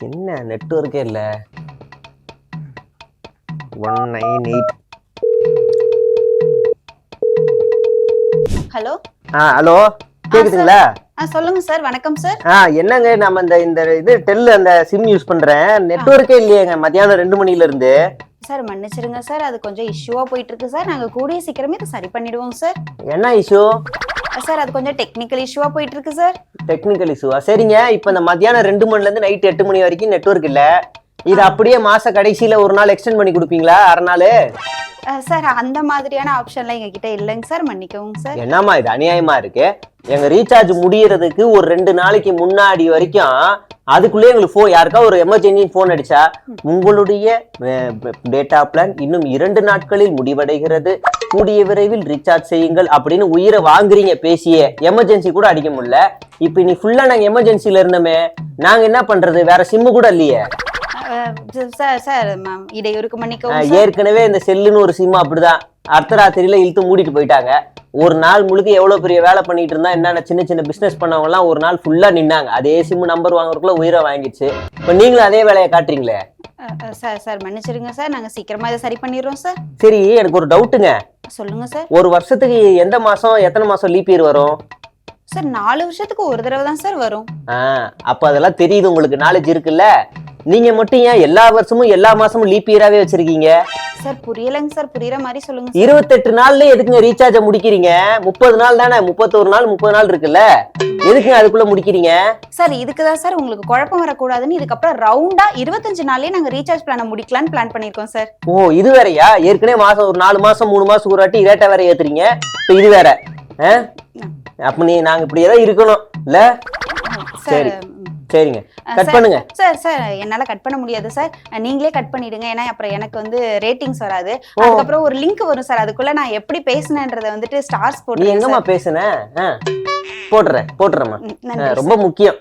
என்ன நெட்ஒர்க்கே இல்ல? ஒன் நைன் எயிட் ஹலோ ஆ ஹலோ கேக்குதுங்களா? ஆ சொல்லுங்க சார் வணக்கம் சார் ஆ என்னங்க நம்ம இந்த இந்த இது டெல் அந்த சிம் யூஸ் பண்றேன். நெட்ஒர்க்கே இல்லையேங்க. மத்தியானம் ரெண்டு மணில இருந்து. சார் மன்னிச்சிருங்க சார் அது கொஞ்சம் இஷ்யூவா போயிட்டு இருக்கு சார் நாங்க கூடிய சீக்கிரமே இதை சரி பண்ணிடுவோம் சார் என்ன இஷ்யூ சார் அது கொஞ்சம் டெக்னிக்கல் இஷ்யூவா போயிட்டு இருக்கு சார். டெக்னிக்கல் இஷ்யூவா சரிங்க. இப்போ இந்த மத்தியானம் ரெண்டு மணில இருந்து நைட் எட்டு மணி வரைக்கும் நெட்ஒர்க் இல்ல. இது அப்படியே மாச கடைசியில ஒரு நாள் எக்ஸ்டெண்ட் பண்ணி கொடுப்பீங்களா? அரை நாள்? சார் அந்த மாதிரியான ஆப்ஷன்லாம் எங்க கிட்ட இல்லைங்க சார். மன்னிக்கவும் சார். என்னம்மா இது அநியாயமா இருக்கு? எங்க ரீசார்ஜ் முடியறதுக்கு ஒரு ரெண்டு நாளைக்கு முன்னாடி வரைக்கும் அதுக்குள்ளே எங்களுக்கு ஃபோன் யாருக்கா ஒரு எமர்ஜென்சி ஃபோன் அடிச்சா உங்களுடைய டேட்டா பிளான் இன்னும் இரண்டு நாட்களில் முடிவடைகிறது. கூடிய விரைவில் ரீசார்ஜ் செய்யுங்கள் அப்படின்னு உயிரை வாங்குறீங்க பேசியே. எமர்ஜென்சி கூட அடிக்க முடியல. இப்போ நீ ஃபுல்லா நாங்க எமர்ஜென்சில இருந்தோமே நாங்க என்ன பண்றது? வேற சிம்மு கூட இல்லையே. அஹ், சார் சார் மேம் இடையூறுக்கு மன்னிக்கவும் ஆஹ் சார். ஏற்கனவே இந்த செல்லுன்னு ஒரு சிம் அப்படிதான். அர்த்தராத்திரியில இழுத்து மூடிட்டு போயிட்டாங்க. ஒரு நாள் முழுக்க எவ்வளவு பெரிய வேலை பண்ணிட்டு இருந்தா என்னென்ன சின்ன சின்ன பிசினஸ் பண்ணவங்க எல்லாம் ஒரு நாள் ஃபுல்லா நின்னாங்க. அதே சிம் நம்பர் வாங்குறதுக்குள்ள உயிரை வாங்கிடுச்சு. இப்ப நீங்களும் அதே வேலையை காட்டுறீங்களே? சார் சார் மன்னிச்சிருங்க சார். நாங்க சீக்கிரமா இதை சரி பண்ணிடுறோம் சார். சரி எனக்கு ஒரு டவுட்டுங்க சொல்லுங்க சார் ஒரு வருஷத்துக்கு எந்த மாசம் எத்தனை மாசம் லீப் இயர் வரும்? சார் நாலு வருஷத்துக்கு ஒரு தடவை தான் சார் வரும். ஆஹ் அப்ப அதெல்லாம் தெரியுது உங்களுக்கு நாலேஜ் இருக்குல்ல? நீங்க மட்டும் ஏன் எல்லா வருஷமும் எல்லா மாசமும் லீப் இயராவே வச்சிருக்கீங்க? சார் புரியலைங்க சார் புரியுற மாதிரி சொல்லுங்க இருபத்தெட்டு நாள்ல எதுக்குங்க ரீசார்ஜ முடிக்கிறீங்க? முப்பது நாள் தானே? முப்பத்தோரு நாள் முப்பது நாள் இருக்குல்ல? எதுக்குங்க அதுக்குள்ள முடிக்கிறீங்க? சார் இதுக்கு தான் சார் உங்களுக்கு குழப்பம் வரக்கூடாதுன்னு இதுக்கப்புறம் ரவுண்டா இருபத்தஞ்சு நாள்லயே நாங்க ரீசார்ஜ் பிளான முடிக்கலாம்னு பிளான் பண்ணிருக்கோம் சார். ஓ இது வேறயா? ஏற்கனவே மாசம் ஒரு நாலு மாசம் மூணு மாசம் ஒரு வாட்டி ரேட்டை வேற ஏத்துறீங்க. இப்ப இது வேற? அப்ப நீ நாங்க இப்படியே தான் இருக்கணும். இல்ல? சரி. சரிங்க. கட் பண்ணுங்க. சார் சார் என்னால கட் பண்ண முடியாது சார். நீங்களே கட் பண்ணிடுங்க. ஏன்னா அப்புறம் எனக்கு வந்து ரேட்டிங்ஸ் வராது. அதுக்கப்புறம் ஒரு லிங்க் வரும் சார். அதுக்குள்ள நான் எப்படி பேசினேன்றத வந்துட்டு ஸ்டார்ஸ் போட்டு எங்கம்மா பேசுன. போட்டுறேன் போட்டுறேம்மா. ரொம்ப முக்கியம்.